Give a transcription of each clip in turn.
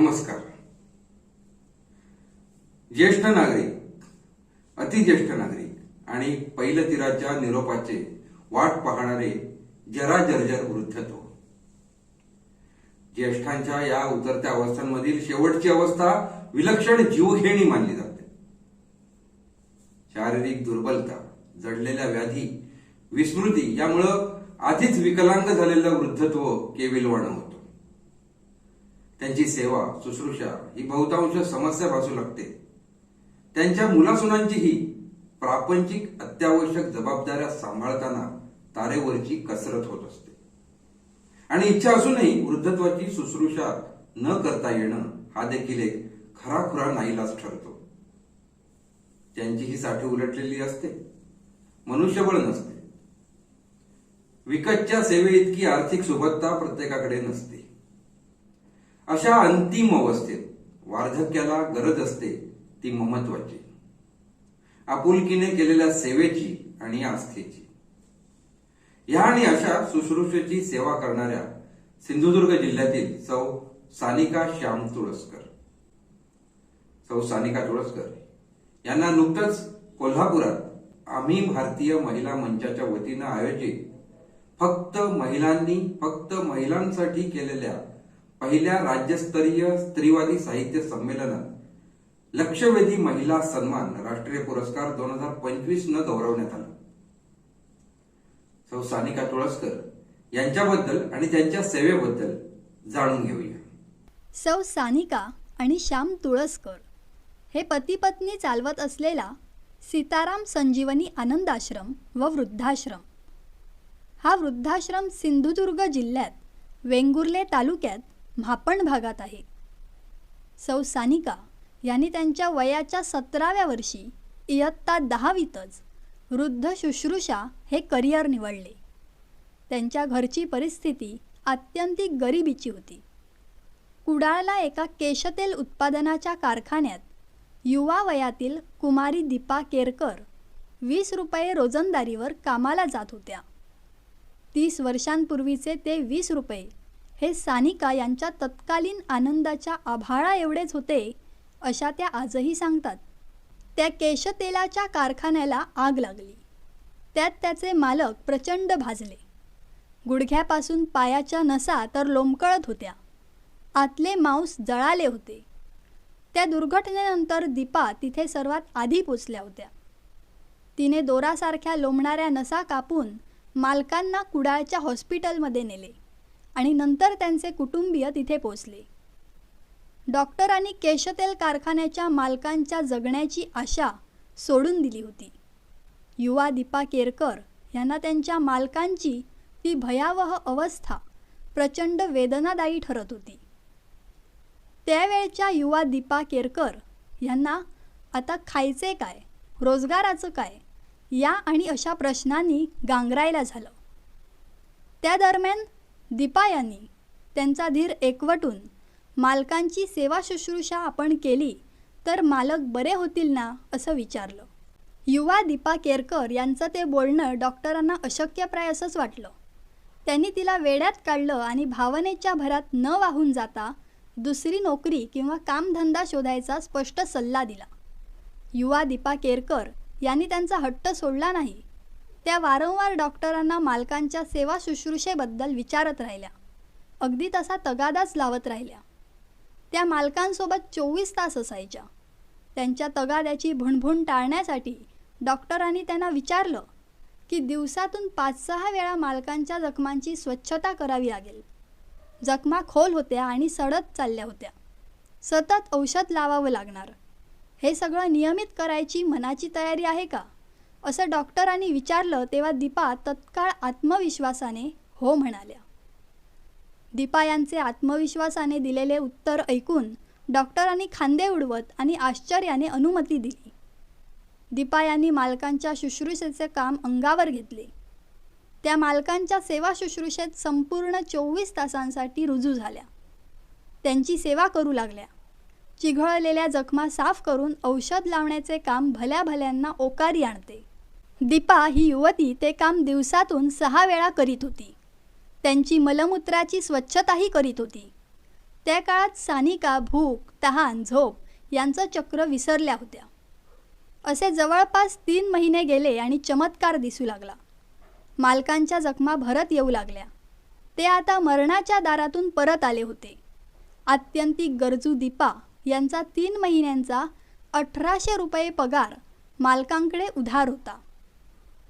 नमस्कार. ज्येष्ठ नागरिक अतिज्येष्ठ नागरिक आणि पैलतीराच्या निरोपाचे वाट पाहणारे जरा जर्जर वृद्धत्व. ज्येष्ठांच्या या उतरत्या अवस्थांमधील शेवटची अवस्था विलक्षण जीवघेणी मानली जाते. शारीरिक दुर्बलता जडलेल्या व्याधी विस्मृती यामुळं आधीच विकलांग झालेलं वृद्धत्व केविलवाणं होतं. त्यांची सेवा शुश्रूषा ही बहुतांश समस्या भासू लागते. त्यांच्या मुलासुनांचीही प्रापंचिक अत्यावश्यक जबाबदाऱ्या सांभाळताना तारेवरची कसरत होत असते. आणि इच्छा असूनही वृद्धत्वाची शुश्रूषा न करता येणं हा देखील एक खराखुरा नाईलाज ठरतो. त्यांची ही साठी उलटलेली असते. मनुष्यबळ नसते. विकतच्या सेवे इतकी आर्थिक सुबत्ता प्रत्येकाकडे नसते. अशा अंतिम अवस्थेत वार्धक्याला गरज असते ती महत्वाची. आपुलकीने केलेल्या सेवेची आणि आस्थेची. या आणि अशा शुश्रूषेची सेवा करणाऱ्या सिंधुदुर्ग जिल्ह्यातील सौ सानिका श्याम तुळसकर. सौ सानिका तुळसकर यांना नुकतंच कोल्हापुरात आम्ही भारतीय महिला मंचाच्या वतीनं आयोजित फक्त महिलांनी फक्त महिलांसाठी केलेल्या पहिल्या राज्यस्तरीय स्त्रीवादी साहित्य संमेलनात लक्षवेधी महिला सन्मान राष्ट्रीय पुरस्कार दोन हजार पंचवीस न गौरवण्यात आला. सौ सानिका तुळसकर यांच्याबद्दल आणि त्यांच्या सेवेबद्दल जाणून घेऊया. सौ सानिका आणि श्याम तुळसकर हे पती पत्नी चालवत असलेला सीताराम संजीवनी आनंदाश्रम व वृद्धाश्रम. हा वृद्धाश्रम सिंधुदुर्ग जिल्ह्यात वेंगुर्ले तालुक्यात म्हापण भागात आहे. सौ सानिका यांनी त्यांच्या वयाच्या सतराव्या वर्षी इयत्ता दहावीतच वृद्ध शुश्रूषा हे करिअर निवडले. त्यांच्या घरची परिस्थिती आत्यंतिक गरिबीची होती. कुडाळला एका केशतेल उत्पादनाच्या कारखान्यात युवा वयातील कुमारी दीपा केरकर वीस रुपये रोजंदारीवर कामाला जात होत्या. तीस वर्षांपूर्वीचे ते वीस रुपये हे सानिका यांच्या तत्कालीन आनंदाच्या आभाळा एवढेच होते अशा त्या आजही सांगतात. त्या केशतेलाच्या कारखान्याला आग लागली. त्यात त्याचे मालक प्रचंड भाजले. गुडघ्यापासून पायाच्या नसा तर लोंबकळत होत्या. आतले मांस जळाले होते. त्या दुर्घटनेनंतर दीपा तिथे सर्वात आधी पोचल्या होत्या. तिने दोरासारख्या लोंबणाऱ्या नसा कापून मालकांना कुडाळच्या हॉस्पिटलमध्ये नेले. आणि नंतर त्यांचे कुटुंबीय तिथे पोचले. डॉक्टरांनी केशतेल कारखान्याच्या मालकांच्या जगण्याची आशा सोडून दिली होती. युवा दीपा केरकर यांना त्यांच्या मालकांची ती भयावह अवस्था प्रचंड वेदनादायी ठरत होती. त्यावेळच्या युवा दीपा केरकर यांना आता खायचे काय रोजगाराचं काय या आणि अशा प्रश्नांनी गांगरायला झालं. त्या दरम्यान दीपा यांनी त्यांचा धीर एकवटून मालकांची सेवा शुश्रूषा आपण केली तर मालक बरे होतील ना असं विचारलं. युवा दीपा केरकर यांचं ते बोलणं डॉक्टरांना अशक्यप्राय असंच वाटलं. त्यांनी तिला वेड्यात काढलं आणि भावनेच्या भरात न वाहून जाता दुसरी नोकरी किंवा कामधंदा शोधायचा स्पष्ट सल्ला दिला. युवा दीपा केरकर यांनी त्यांचा हट्ट सोडला नाही त्या वारंवार डॉक्टरांना मालकांच्या सेवा शुश्रूषेबद्दल विचारत राहिल्या. अगदी तसा तगादाच लावत राहिल्या. त्या मालकांसोबत चोवीस तास असायच्या. त्यांच्या तगाद्याची भुणभुण टाळण्यासाठी डॉक्टरांनी त्यांना विचारलं की दिवसातून पाच सहा वेळा मालकांच्या जखमांची स्वच्छता करावी लागेल. जखमा खोल होत्या आणि सडत चालल्या होत्या. सतत औषध लावावं लागणार. हे सगळं नियमित करायची मनाची तयारी आहे का? असं डॉक्टरांनी विचारलं तेव्हा दीपा तत्काळ आत्मविश्वासाने हो म्हणाल्या. दीपा यांचे आत्मविश्वासाने दिलेले उत्तर ऐकून डॉक्टरांनी खांदे उडवत आणि आश्चर्याने अनुमती दिली. दीपा यांनी मालकांच्या शुश्रूषेचे काम अंगावर घेतले. त्या मालकांच्या सेवा शुश्रूषेत संपूर्ण चोवीस तासांसाठी रुजू झाल्या. त्यांची सेवा करू लागल्या. चिघळलेल्या जखमा साफ करून औषध लावण्याचे काम भल्या भल्यांना ओकारी आणते. दीपा ही युवती ते काम दिवसातून सहा वेळा करीत होती. त्यांची मलमूत्राची स्वच्छताही करीत होती. त्या काळात सानिका भूक तहान झोप यांचं चक्र विसरल्या होत्या. असे जवळपास तीन महिने गेले आणि चमत्कार दिसू लागला. मालकांच्या जखमा भरत येऊ लागल्या. ते आता मरणाच्या दारातून परत आले होते. आत्यंतिक गरजू दीपा यांचा तीन महिन्यांचा अठराशे रुपये पगार मालकांकडे उधार होता.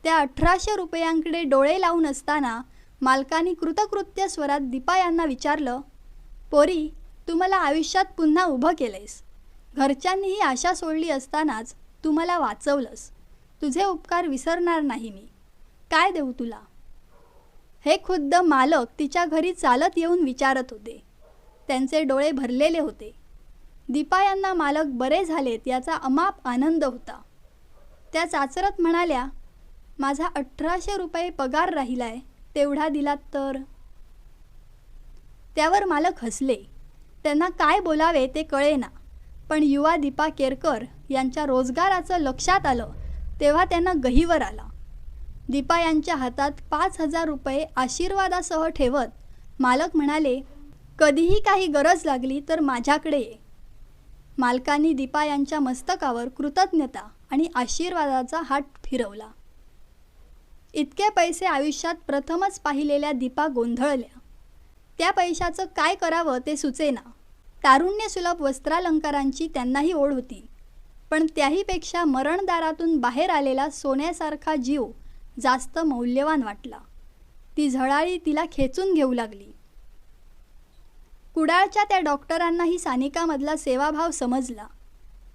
त्या अठराशे रुपयांकडे डोळे लावून असताना मालकानी कृतकृत्य स्वरात दीपा यांना विचारलं पोरी तू मला आयुष्यात पुन्हा उभं केलंयस. घरच्यांनी ही आशा सोडली असतानाच तू मला वाचवलंस. तुझे उपकार विसरणार नाही मी. काय देऊ तुला? हे खुद्द मालक तिच्या घरी चालत येऊन विचारत होते. त्यांचे डोळे भरलेले होते. दीपा यांना मालक बरे झालेत याचा अमाप आनंद होता. त्या चाचरत म्हणाल्या माझा अठराशे रुपये पगार राहिला आहे तेवढा दिलात तर? त्यावर मालक हसले. त्यांना काय बोलावे ते कळेना. पण युवा दीपा केरकर यांच्या रोजगाराचं लक्षात आलं तेव्हा त्यांना गहीवर आला. दीपा यांच्या हातात पाच हजार रुपये आशीर्वादासह ठेवत मालक म्हणाले कधीही काही गरज लागली तर माझ्याकडे ये. मालकांनी दीपा यांच्या मस्तकावर कृतज्ञता आणि आशीर्वादाचा हात फिरवला. इतके पैसे आयुष्यात प्रथमच पाहिलेल्या दीपा गोंधळल्या. त्या पैशाचं काय करावं ते सुचेना. तारुण्यसुलभ वस्त्रालंकारांची त्यांनाही ओढ होती. पण त्याहीपेक्षा मरणदारातून बाहेर आलेला सोन्यासारखा जीव जास्त मौल्यवान वाटला. ती झळाळी तिला खेचून घेऊ लागली. कुडाळच्या त्या डॉक्टरांनाही सानिकामधला सेवाभाव समजला.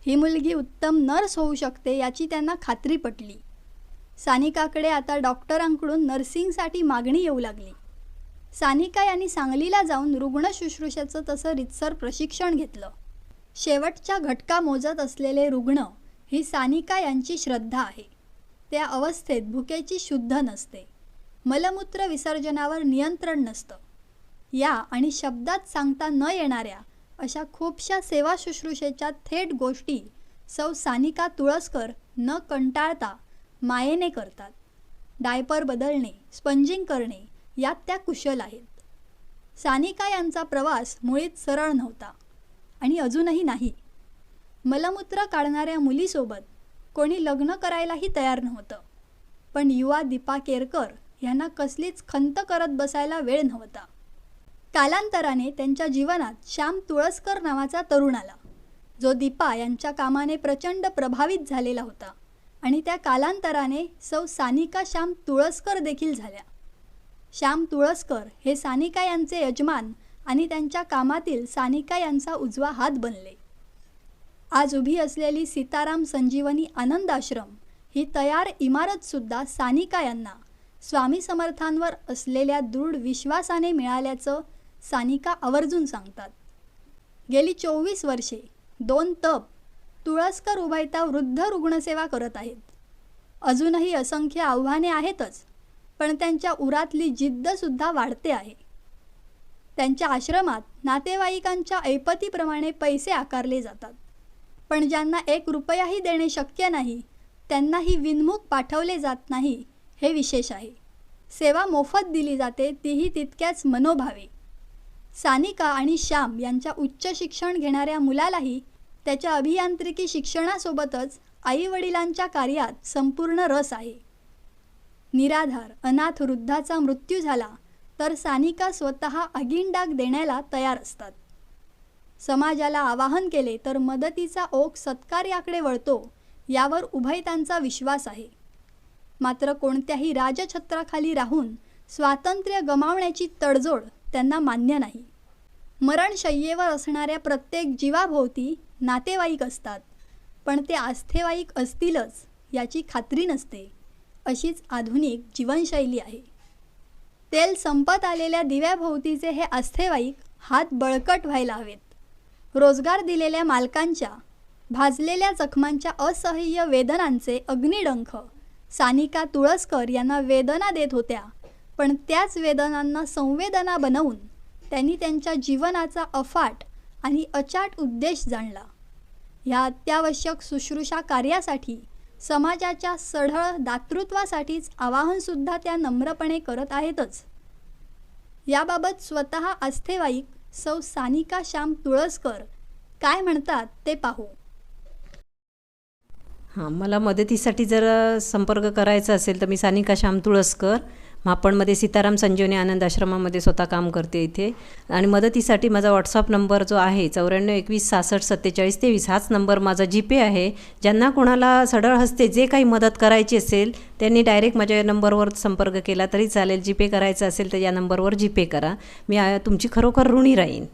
ही मुलगी उत्तम नर्स होऊ शकते याची त्यांना खात्री पटली. सानिकाकडे आता डॉक्टरांकडून नर्सिंगसाठी मागणी येऊ लागली. सानिका यांनी सांगलीला जाऊन रुग्ण शुश्रूषेचं तसं रितसर प्रशिक्षण घेतलं. शेवटच्या घटका मोजत असलेले रुग्ण ही सानिका यांची श्रद्धा आहे. त्या अवस्थेत भुकेची शुद्ध नसते. मलमूत्र विसर्जनावर नियंत्रण नसतं. या आणि शब्दात सांगता न येणाऱ्या अशा खूपशा सेवा शुश्रूषेच्या थेट गोष्टी सौ सानिका तुळसकर न कंटाळता मायेने करतात. डायपर बदलणे स्पंजिंग करणे यात त्या कुशल आहेत. सानिका यांचा प्रवास मुळीत सरळ नव्हता आणि अजूनही नाही. मलमूत्र काढणाऱ्या मुलीसोबत कोणी लग्न करायलाही तयार नव्हतं. पण युवा दीपा केरकर यांना कसलीच खंत करत बसायला वेळ नव्हता. कालांतराने त्यांच्या जीवनात श्याम तुळसकर नावाचा तरुण आला जो दीपा यांच्या कामाने प्रचंड प्रभावित झालेला होता. आणि त्या कालांतराने सौ सानिका श्याम तुळसकर देखील झाल्या. श्याम तुळसकर हे सानिका यांचे यजमान आणि त्यांच्या कामातील सानिका यांचा उजवा हात बनले. आज उभी असलेली सीताराम संजीवनी आनंद आश्रम ही तयार इमारतसुद्धा सानिका यांना स्वामी समर्थांवर असलेल्या दृढ विश्वासाने मिळाल्याचं सानिका आवर्जून सांगतात. गेली चोवीस वर्षे दोन तप तुळसकर उभायता वृद्ध रुग्णसेवा करत आहेत. अजूनही असंख्य आव्हाने आहेतच पण त्यांच्या उरातली जिद्दसुद्धा वाढते आहे. त्यांच्या आश्रमात नातेवाईकांच्या ऐपतीप्रमाणे पैसे आकारले जातात. पण ज्यांना एक रुपयाही देणे शक्य नाही त्यांनाही विनमुख पाठवले जात नाही हे विशेष आहे. सेवा मोफत दिली जाते तीही तितक्याच मनोभावे. सानिका आणि श्याम यांच्या उच्च शिक्षण घेणाऱ्या मुलालाही त्याच्या अभियांत्रिकी शिक्षणासोबतच आईवडिलांच्या कार्यात संपूर्ण रस आहे. निराधार अनाथ वृद्धाचा मृत्यू झाला तर सानिका स्वतः अगिनडाग देण्याला तयार असतात. समाजाला आवाहन केले तर मदतीचा ओघ सत्कार्याकडे वळतो यावर उभयतांचा विश्वास आहे. मात्र कोणत्याही राजछत्राखाली राहून स्वातंत्र्य गमावण्याची तडजोड त्यांना मान्य नाही. मरणशय्येवर असणाऱ्या प्रत्येक जीवाभोवती नातेवाईक असतात. पण ते आस्थेवाईक असतीलच याची खात्री नसते. अशीच आधुनिक जीवनशैली आहे. तेल संपत आलेल्या दिव्याभोवतीचे हे आस्थेवाईक हात बळकट व्हायला हवेत. रोजगार दिलेल्या मालकांच्या भाजलेल्या जखमांच्या असह्य वेदनांचे अग्निडंख सानिका तुळसकर यांना वेदना देत होत्या. पण त्याच वेदनांना संवेदना बनवून त्यांनी त्यांच्या जीवनाचा अफाट आणि अचाट उद्देश जाणला. ह्या अत्यावश्यक शुश्रूषा कार्यासाठी समाजाच्या सढळ दातृत्वासाठीच आवाहनसुद्धा त्या नम्रपणे करत आहेतच. याबाबत स्वतः आस्थेवाईक सौ सानिका श्याम तुळसकर काय म्हणतात ते पाहू. हां मला मदतीसाठी जर संपर्क करायचा असेल तर मी सानिका श्याम तुळसकर मापणमध्ये सीताराम संजीवनी आनंद आश्रमामध्ये स्वतः काम करते इथे. आणि मदतीसाठी माझा व्हॉट्सअप नंबर जो आहे चौऱ्याण्णव एकवीस सहासष्ट सत्तेचाळीस तेवीस हाच नंबर माझा जीपे आहे. ज्यांना कोणाला सडळ हस्ते जे काही मदत करायची असेल त्यांनी डायरेक्ट माझ्या नंबरवर संपर्क केला तरी चालेल. जीपे करायचं असेल तर या नंबरवर जीपे करा. मी तुमची खरोखर ऋणी राहीन.